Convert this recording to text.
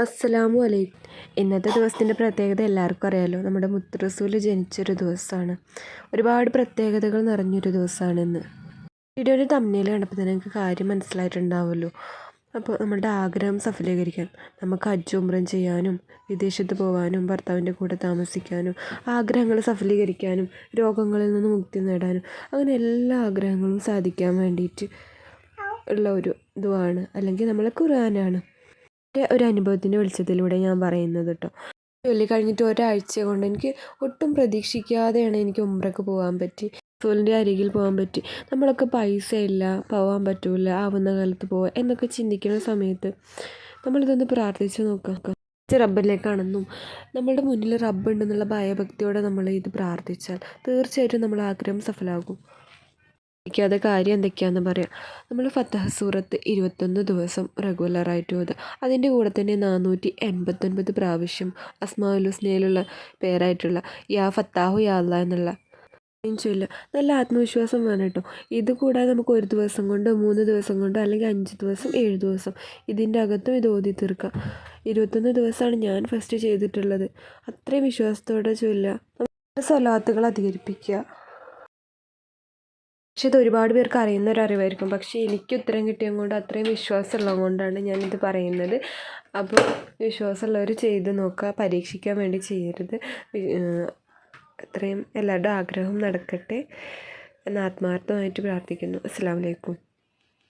അസ്സലാമു അലൈക്കും. ഇന്നത്തെ ദിവസത്തിന്റെ പ്രത്യേകത എല്ലാവർക്കും അറിയാമല്ലോ നമ്മുടെ മുത്ത് റസൂൽ ജനിച്ചൊരു ദിവസമാണ് ഒരുപാട് പ്രത്യേകതകൾ നിറഞ്ഞൊരു ദിവസമാണ് ഇന്ന്. വീഡിയോയുടെ തമ്മിൽ കണ്ടപ്പോൾ തന്നെ നിങ്ങൾക്ക് കാര്യം മനസ്സിലായിട്ടുണ്ടാവുമല്ലോ. അപ്പോൾ നമ്മുടെ ആഗ്രഹം സഫലീകരിക്കാൻ നമുക്ക് ഹജ്ജ് ചെയ്യാനും വിദേശത്ത് പോകാനും ഭർത്താവിന്റെ കൂടെ താമസിക്കാനും ആഗ്രഹങ്ങൾ സഫലീകരിക്കാനും രോഗങ്ങളിൽ നിന്ന് മുക്തി നേടാനും അങ്ങനെ എല്ലാ ആഗ്രഹങ്ങളും സാധിക്കാൻ വേണ്ടിയിട്ട് ഉള്ള ഒരു ഇതുമാണ് അല്ലെങ്കിൽ നമ്മളെ ഖുർആനാണ്. എന്റെ ഒരു അനുഭവത്തിന്റെ വെളിച്ചത്തിലൂടെ ഞാൻ പറയുന്നത് കേട്ടോ ജോലി കഴിഞ്ഞിട്ട് ഒരാഴ്ച കൊണ്ട് എനിക്ക് ഒട്ടും പ്രതീക്ഷിക്കാതെയാണ് എനിക്ക് ഉംറക്ക് പോകാൻ പറ്റി റസൂലിന്റെ അരികിൽ പോകാൻ പറ്റി. നമ്മളൊക്കെ പൈസ ഇല്ല പോകാൻ പറ്റൂല ആവുന്ന കാലത്ത് പോവാം എന്നൊക്കെ ചിന്തിക്കുന്ന സമയത്ത് നമ്മളിതൊന്ന് പ്രാർത്ഥിച്ച് നോക്കാം റബ്ബിലേക്കാണെന്നും നമ്മളുടെ മുന്നിൽ റബ്ബ് ഉണ്ടെന്നുള്ള ഭയഭക്തിയോടെ നമ്മൾ ഇത് പ്രാർത്ഥിച്ചാൽ തീർച്ചയായിട്ടും നമ്മൾ ആഗ്രഹം സഫലമാകും പഠിക്കാതെ കാര്യം എന്തൊക്കെയാണെന്ന് പറയാം. നമ്മൾ ഫത്തഹ സൂറത്ത് ഇരുപത്തൊന്ന് ദിവസം റെഗുലറായിട്ട് ഓതുക. അതിന്റെ കൂടെ തന്നെ നാനൂറ്റി എൺപത്തൊൻപത് പ്രാവശ്യം അസ്മാലുസ്നയിലുള്ള പേരായിട്ടുള്ള യാ ഫത്താഹു യാ എന്നുള്ള ചൊല്ല നല്ല ആത്മവിശ്വാസം വേണം കേട്ടോ. ഇത് കൂടാതെ നമുക്ക് ഒരു ദിവസം കൊണ്ട് മൂന്ന് ദിവസം കൊണ്ട് അല്ലെങ്കിൽ അഞ്ച് ദിവസം ഏഴ് ദിവസം ഇതിന്റെ അകത്തും ഇത് ഓതി തീർക്കാം ഇരുപത്തൊന്ന് ദിവസമാണ് ഞാൻ ഫസ്റ്റ് ചെയ്തിട്ടുള്ളത്. അത്രയും വിശ്വാസത്തോടെ ചൊല്ലുക. സ്വലാത്തുകൾ അധികരിപ്പിക്കുക. പക്ഷെ ഇത് ഒരുപാട് പേർക്ക് അറിയുന്ന ഒരു അറിവായിരിക്കും പക്ഷേ എനിക്ക് ഉത്തരം കിട്ടിയത് കൊണ്ട് അത്രയും വിശ്വാസമുള്ളത് കൊണ്ടാണ് ഞാനിത് പറയുന്നത്. അപ്പോൾ വിശ്വാസമുള്ളവർ ചെയ്ത് നോക്കുക പരീക്ഷിക്കാൻ വേണ്ടി ചെയ്യരുത്. അത്രയും എല്ലാവരുടെ ആഗ്രഹം നടക്കട്ടെ എന്ന് ആത്മാർത്ഥമായിട്ട് പ്രാർത്ഥിക്കുന്നു. അസ്സാം വലൈക്കും